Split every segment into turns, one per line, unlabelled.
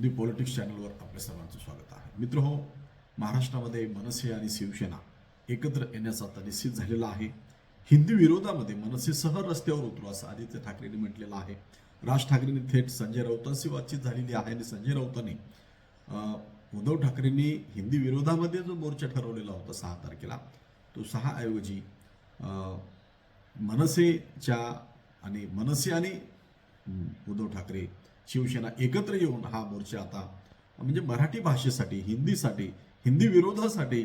दी politics चॅनलवर आपल्या सर्वांचं स्वागत आहे. मित्र हो महाराष्ट्रामध्ये मनसे आणि शिवसेना एकत्र येण्याचा आता निश्चित झालेला आहे. हिंदी विरोधामध्ये मनसेसह रस्त्यावर उतरू असं आदित्य ठाकरेंनी म्हटलेलं आहे. राज ठाकरेंनी थेट संजय राऊतांशी बातचीत झालेली आहे आणि संजय राऊतांनी उद्धव ठाकरेंनी हिंदी विरोधामध्ये जो मोर्चा ठरवलेला होता सहा तारखेला तो सहा ऐवजी मनसेच्या आणि मनसे आणि उद्धव ठाकरे शिवसेना एकत्र येऊन हा मोर्चा आता म्हणजे मराठी भाषेसाठी हिंदीसाठी हिंदी विरोधासाठी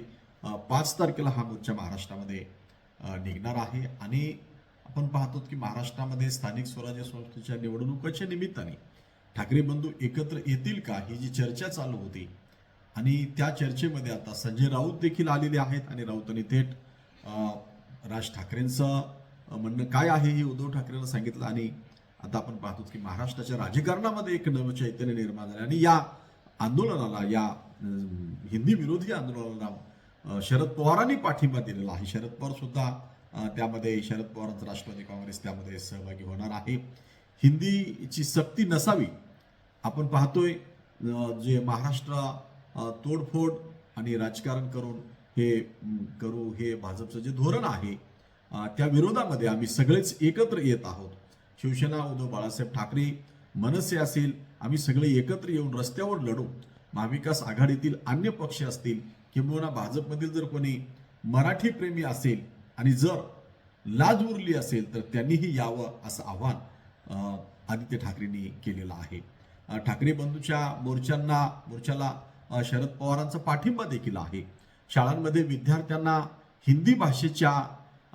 पाच तारखेला हा मोर्चा महाराष्ट्रामध्ये निघणार आहे. आणि आपण पाहतो की महाराष्ट्रामध्ये स्थानिक स्वराज्य संस्थेच्या निवडणुकाच्या निमित्ताने ठाकरे बंधू एकत्र येतील का ही जी चर्चा चालू होती? आणि त्या चर्चेमध्ये आता संजय राऊत देखील आलेले आहेत आणि राऊतांनी थेट राज ठाकरेंचं म्हणणं काय आहे हे उद्धव ठाकरेंना सांगितलं. आणि आता आपण पाहतोच की महाराष्ट्राच्या राजकारणामध्ये एक नवं चैतन्य निर्माण झालं. आणि या आंदोलनाला या हिंदी विरोधी आंदोलनाला शरद पवारांनी पाठिंबा दिलेला आहे. शरद पवार सुद्धा त्यामध्ये शरद पवारांचं राष्ट्रवादी काँग्रेस त्यामध्ये सहभागी होणार आहे. हिंदीची सक्ती नसावी. आपण पाहतोय जे महाराष्ट्र तोडफोड आणि राजकारण करून हे करू हे भाजपचं जे धोरण आहे त्या विरोधामध्ये आम्ही सगळेच एकत्र येत आहोत. शिवसेना उद्धव बाळासाहेब ठाकरे मनसे असेल आम्ही सगळे एकत्र येऊन रस्त्यावर लढू. महाविकास आघाडीतील अन्य पक्ष असतील किंबहुना भाजपमधील जर कोणी मराठी प्रेमी असेल आणि जर लाज उरली असेल तर त्यांनीही यावं असं आव्हान आदित्य ठाकरेंनी केलेलं आहे. ठाकरे बंधूच्या मोर्चांना मोर्चाला शरद पवारांचा पाठिंबा देखील आहे. शाळांमध्ये विद्यार्थ्यांना हिंदी भाषेच्या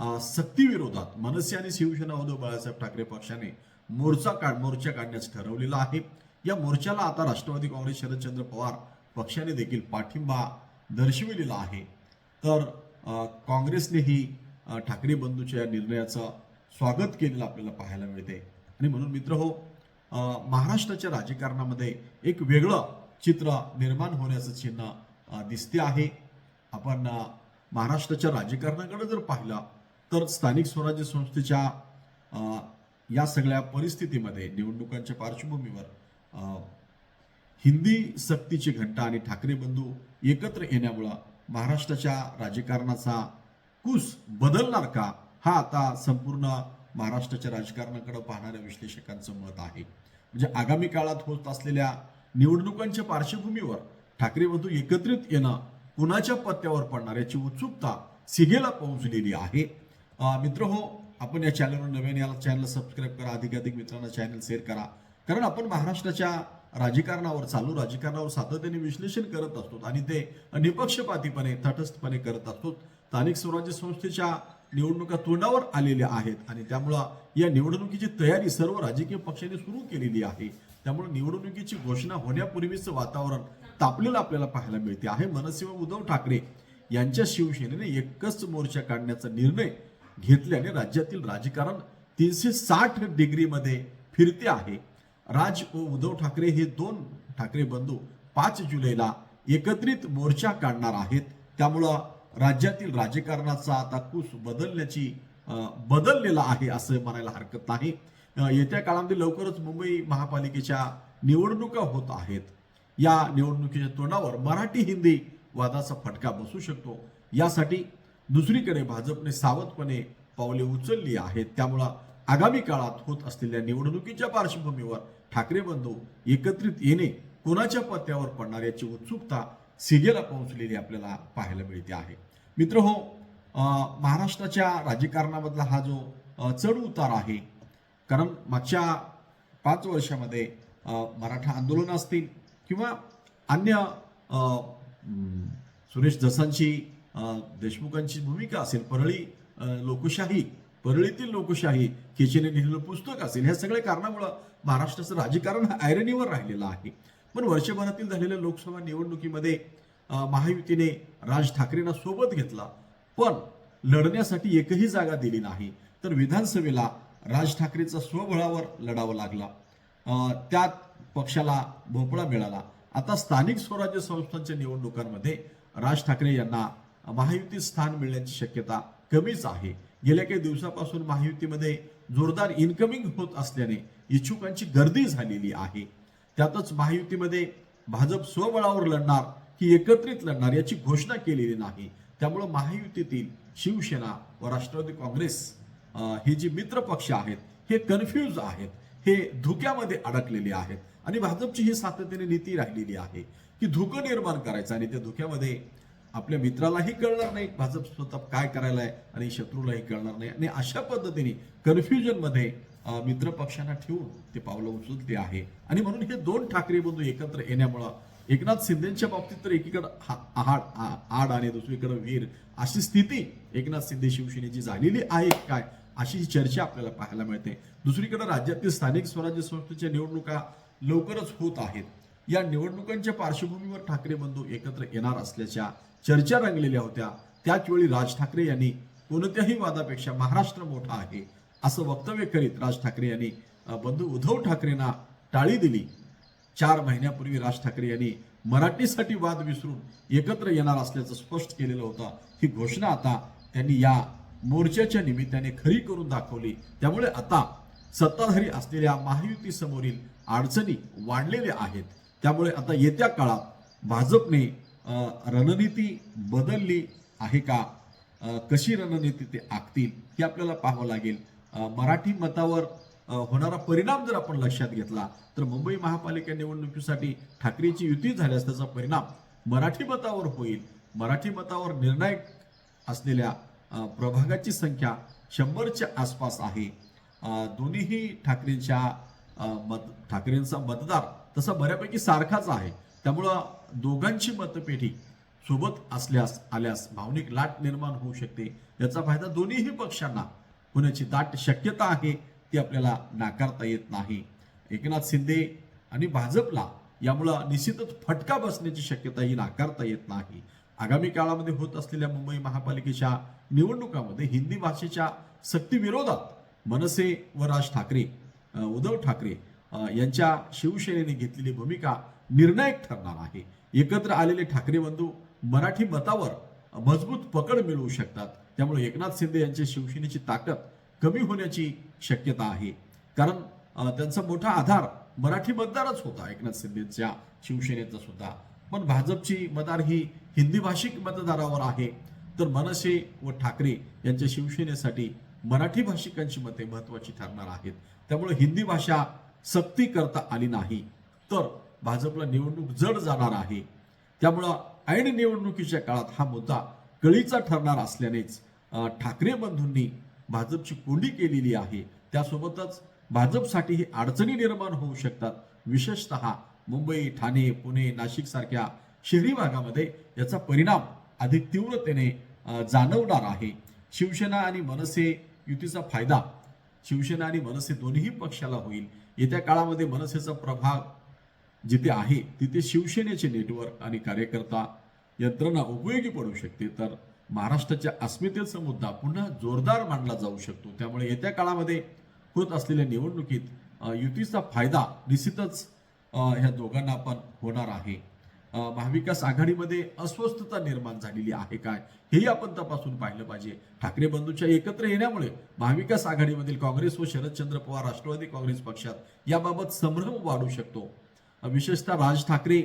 सक्तीविरोधात मनसे आणि शिवसेना उद्धव बाळासाहेब ठाकरे पक्षाने मोर्चा काढ मोर्चा काढण्यास ठरवलेला आहे. या मोर्चाला आता राष्ट्रवादी काँग्रेस शरदचंद्र पवार पक्षाने देखील पाठिंबा दर्शविलेला आहे. तर काँग्रेसनेही ठाकरे बंधूच्या या निर्णयाचं स्वागत केलेलं आपल्याला पाहायला मिळते आणि म्हणून मित्र हो महाराष्ट्राच्या राजकारणामध्ये एक वेगळं चित्र निर्माण होण्याचं चिन्ह दिसते आहे. आपण महाराष्ट्राच्या राजकारणाकडे जर पाहिलं तर स्थानिक स्वराज्य संस्थेच्या या सगळ्या परिस्थितीमध्ये निवडणुकांच्या पार्श्वभूमीवर हिंदी सक्तीची घंटा आणि ठाकरे बंधू एकत्र येण्यामुळं महाराष्ट्राच्या राजकारणाचा कुस बदलणार का हा आता संपूर्ण महाराष्ट्राच्या राजकारणाकडे पाहणाऱ्या विश्लेषकांचं मत आहे. म्हणजे आगामी काळात होत असलेल्या निवडणुकांच्या पार्श्वभूमीवर ठाकरे बंधू एकत्रित येणं कुणाच्या पत्त्यावर पडणार याची उत्सुकता सिगेला पोहोचलेली आहे. मित्र हो आपण या चॅनलवर नवीन या चॅनल सबस्क्राईब करा अधिकाधिक मित्रांना चॅनल शेअर करा. कारण आपण महाराष्ट्राच्या राजकारणावर चालू राजकारणावर सातत्याने विश्लेषण करत असतो आणि ते निपक्षपातीपणे तटस्थपणे करत असतो. स्थानिक स्वराज्य संस्थेच्या निवडणुका तोंडावर आलेल्या आहेत आणि त्यामुळं या निवडणुकीची तयारी सर्व राजकीय पक्षांनी सुरू केलेली आहे. त्यामुळे निवडणुकीची घोषणा होण्यापूर्वीचं वातावरण तापलेलं आपल्याला पाहायला मिळते. आहे मनसे उद्धव ठाकरे यांच्या शिवसेनेने एकच मोर्चा काढण्याचा निर्णय घेतल्याने राज्यातील राजकारण तीनशे साठ डिग्रीमध्ये फिरते आहे. राज व उद्धव ठाकरे हे दोन ठाकरे बंधू पाच जुलैला एकत्रित मोर्चा काढणार आहेत. त्यामुळं राज्यातील राजकारणाचा आता कूस बदलण्याची बदललेला आहे असं म्हणायला हरकत नाही. येत्या काळामध्ये लवकरच मुंबई महापालिकेच्या निवडणुका होत आहेत. या निवडणुकीच्या तोंडावर मराठी हिंदी वादाचा फटका बसू शकतो. यासाठी दुसरीकडे भाजपने सावधपणे पावले उचलली आहेत. त्यामुळं आगामी काळात होत असलेल्या निवडणुकीच्या पार्श्वभूमीवर ठाकरे बंधू एकत्रित येणे कोणाच्या पत्त्यावर पडणार याची उत्सुकता सिगेला पोहोचलेली आपल्याला पाहायला मिळते आहे. मित्र हो महाराष्ट्राच्या राजकारणामधला हा जो चढ उतार आहे कारण मागच्या पाच वर्षामध्ये मराठा आंदोलन असतील किंवा अन्य सुरेश जसांची देशमुखांची भूमिका असेल परळी लोकशाही परळीतील लोकशाही खेचेने लिहिलेलं पुस्तक असेल ह्या सगळ्या कारणामुळं महाराष्ट्राचं राजकारण हा आयरनीवर राहिलेलं आहे. पण वर्षभरातील झालेल्या लोकसभा निवडणुकीमध्ये महायुतीने राज ठाकरेंना सोबत घेतला पण लढण्यासाठी एकही जागा दिली नाही. तर विधानसभेला राज ठाकरेंचा स्वबळावर लढावं लागला. त्यात पक्षाला भोपळा मिळाला. आता स्थानिक स्वराज्य संस्थांच्या निवडणुकांमध्ये राज ठाकरे यांना महायुतीत स्थान मिळण्याची शक्यता कमीच आहे. गेल्या काही दिवसापासून महायुतीमध्ये जोरदार इन्कमिंग होत असल्याने इच्छुकांची गर्दी झालेली आहे. त्यातच महायुतीमध्ये भाजप स्वबळावर लढणार की एकत्रित लढणार याची घोषणा केलेली नाही. त्यामुळं महायुतीतील शिवसेना व राष्ट्रवादी काँग्रेस हे जे मित्र पक्ष आहेत हे कन्फ्यूज आहेत. हे धुक्यामध्ये अडकलेले आहेत. आणि भाजपची ही सातत्याने नीती राहिलेली आहे की धुकं निर्माण करायचं आणि त्या धुक्यामध्ये आपल्या मित्रालाही कळणार नाही भाजप स्वतः काय करायला आहे आणि शत्रूलाही कळणार नाही. आणि अशा पद्धतीने कन्फ्युजनमध्ये मित्र पक्षांना ठेवून ते पावलं उचलते आहे. आणि म्हणून हे दोन ठाकरे बंधू एकत्र येण्यामुळं एकनाथ शिंदेच्या बाबतीत तर एकीकडं हा- आड आ- आड आणि दुसरीकडं वीर अशी स्थिती एकनाथ शिंदे शिवसेनेची झालेली आहे काय अशी चर्चा आपल्याला पाहायला मिळते. दुसरीकडे राज्यातील स्थानिक स्वराज्य संस्थेच्या निवडणुका लवकरच होत आहेत. या निवडणुकांच्या पार्श्वभूमीवर ठाकरे बंधू एकत्र येणार असल्याच्या चर्चा रंगलेल्या होत्या. त्याचवेळी राज ठाकरे यांनी कोणत्याही वादापेक्षा महाराष्ट्र मोठा आहे असं वक्तव्य करीत राज ठाकरे यांनी बंधू उद्धव ठाकरेंना टाळी दिली. चार महिन्यापूर्वी राज ठाकरे यांनी मराठीसाठी वाद विसरून एकत्र येणार असल्याचं स्पष्ट केलेलं होतं. ही घोषणा आता त्यांनी या मोर्चाच्या निमित्ताने खरी करून दाखवली. त्यामुळे आता सत्ताधारी असलेल्या महायुती समोरील अडचणी वाढलेल्या आहेत. त्यामुळे आता येत्या काळात भाजपने रणनीती बदलली आहे का? कशी रणनीती ते आखतील हे आपल्याला पाहावं लागेल. मराठी मतावर होणारा परिणाम जर आपण लक्षात घेतला तर मुंबई महापालिका निवडणुकीसाठी ठाकरेची युती झाल्यास त्याचा परिणाम मराठी मतावर होईल. मराठी मतावर निर्णायक असलेल्या प्रभागाची संख्या शंभरच्या आसपास आहे. दोन्हीही ठाकरेंच्या मत ठाकरेंचा मतदार तसा बऱ्यापैकी सारखाच आहे. त्यामुळं दोघांची मतपेढी सोबत असल्यास आल्यास भावनिक लाट निर्माण होऊ शकते. याचा फायदा दोन्हीही पक्षांना होण्याची दाट शक्यता आहे ती आपल्याला नाकारता येत नाही. एकनाथ शिंदे आणि भाजपला यामुळं निश्चितच फटका बसण्याची शक्यता ही नाकारता येत नाही. आगामी काळामध्ये होत असलेल्या मुंबई महापालिकेच्या निवडणुकामध्ये हिंदी भाषेच्या सक्तीविरोधात मनसे व राज ठाकरे उद्धव ठाकरे यांच्या शिवसेनेने घेतलेली भूमिका निर्णायक ठरणार आहे. एकत्र आलेले ठाकरे बंधू मराठी मतावर मजबूत पकड मिळवू शकतात. त्यामुळे एकनाथ शिंदे यांच्या शिवसेनेची ताकद कमी होण्याची शक्यता आहे. कारण त्यांचा मोठा आधार मराठी मतदारच होता एकनाथ शिंदेच्या शिवसेनेचा सुद्धा. पण भाजपची मदार ही हिंदी भाषिक मतदारावर आहे. तर मनसे व ठाकरे यांच्या शिवसेनेसाठी मराठी भाषिकांची मते महत्वाची ठरणार आहेत. त्यामुळे हिंदी भाषा सक्ती करता आली नाही. तर भाजपला निवडणूक जड जाणार आहे. त्यामुळं ऐन निवडणुकीच्या काळात हा मुद्दा कळीचा ठरणार असल्यानेच ठाकरे बंधूंनी भाजपची कोंडी केलेली आहे. त्यासोबतच भाजपसाठी ही अडचणी निर्माण होऊ शकतात. विशेषतः मुंबई ठाणे पुणे नाशिक सारख्या शहरी भागामध्ये याचा परिणाम अधिक तीव्रतेने जाणवणार आहे. शिवसेना आणि मनसे युतीचा फायदा शिवसेना आणि मनसे दोन्ही पक्षाला होईल. येत्या काळामध्ये मनसेचा प्रभाग जिथे आहे तिथे शिवसेनेचे नेटवर्क आणि कार्यकर्ता यंत्रणा उपयोगी पडू शकते. तर महाराष्ट्राच्या अस्मितेचा मुद्दा पुन्हा जोरदार मांडला जाऊ शकतो. त्यामुळे येत्या काळामध्ये होत असलेल्या निवडणुकीत युतीचा फायदा निश्चितच ह्या दोघांना पण होणार आहे. महाविकास आघाडीमध्ये अस्वस्थता निर्माण झालेली आहे काय हेही आपण तपासून पाहिलं पाहिजे. ठाकरे बंधूच्या एकत्र येण्यामुळे महाविकास आघाडीमधील काँग्रेस व शरदचंद्र पवार राष्ट्रवादी काँग्रेस पक्षात याबाबत संभ्रम वाढू शकतो. विशेषतः राज ठाकरे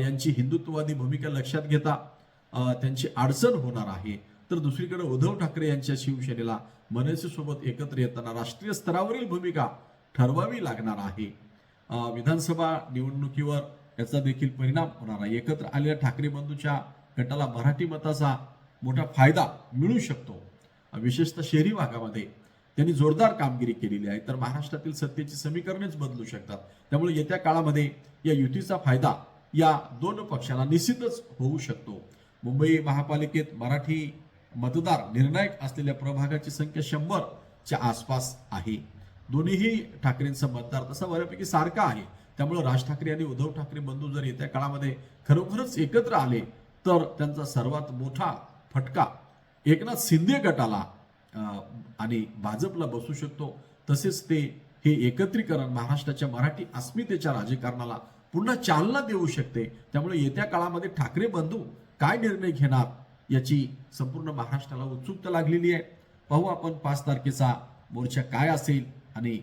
यांची हिंदुत्ववादी भूमिका लक्षात घेता त्यांची अडचण होणार आहे. तर दुसरीकडे उद्धव ठाकरे यांच्या शिवसेनेला मनसेसोबत एकत्र येताना राष्ट्रीय स्तरावरील भूमिका ठरवावी लागणार आहे. विधानसभा निवडणुकीवर याचा देखील परिणाम होणार आहे. एकत्र आलेल्या ठाकरे बंधूच्या गटाला मराठी मताचा मोठा फायदा मिळू शकतो. विशेषतः शहरी भागामध्ये त्यांनी जोरदार कामगिरी केलेली आहे. तर महाराष्ट्रातील सत्तेची समीकरणेच बदलू शकतात. त्यामुळे येत्या काळामध्ये या युतीचा फायदा या दोन पक्षांना निश्चितच होऊ शकतो. मुंबई महापालिकेत मराठी मतदार निर्णायक असलेल्या प्रभागाची संख्या शंभरच्या आसपास आहे. दोन्हीही ठाकरेंचा मतदार तसा बऱ्यापैकी सारखा आहे. त्यामुळे राज ठाकरे आणि उद्धव ठाकरे बंधू जर येत्या काळामध्ये खरोखरच एकत्र आले तर त्यांचा सर्वात मोठा फटका एकनाथ शिंदे गटाला आणि भाजपला बसू शकतो. तसेच ते हे एकत्रीकरण महाराष्ट्राच्या मराठी अस्मितेच्या राजकारणाला पुन्हा चालना देऊ शकते. त्यामुळे येत्या काळामध्ये ठाकरे बंधू काय निर्णय घेणार याची संपूर्ण महाराष्ट्राला उत्सुकता लागलेली आहे. पाहू आपण पाच तारखेचा मोर्चा काय असेल आणि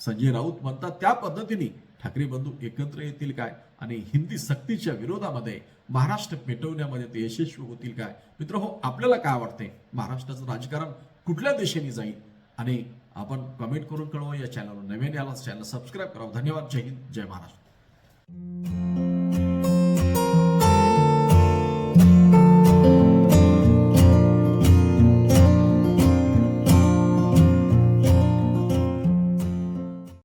संजय राऊत म्हणतात त्या पद्धतीने ठाकरे बंधू एकत्र येतील काय? आणि हिंदी सक्तीच्या विरोधामध्ये महाराष्ट्र पेटवण्यामध्ये ते यशस्वी होतील काय? मित्र हो आपल्याला काय आवडते? महाराष्ट्राचं राजकारण कुठल्या दिशेने जाईल? आणि आपण कमेंट करून कळवा या चॅनलवर नवीन याला चॅनल सबस्क्राईब करा धन्यवाद. जय हिंद जय महाराष्ट्र.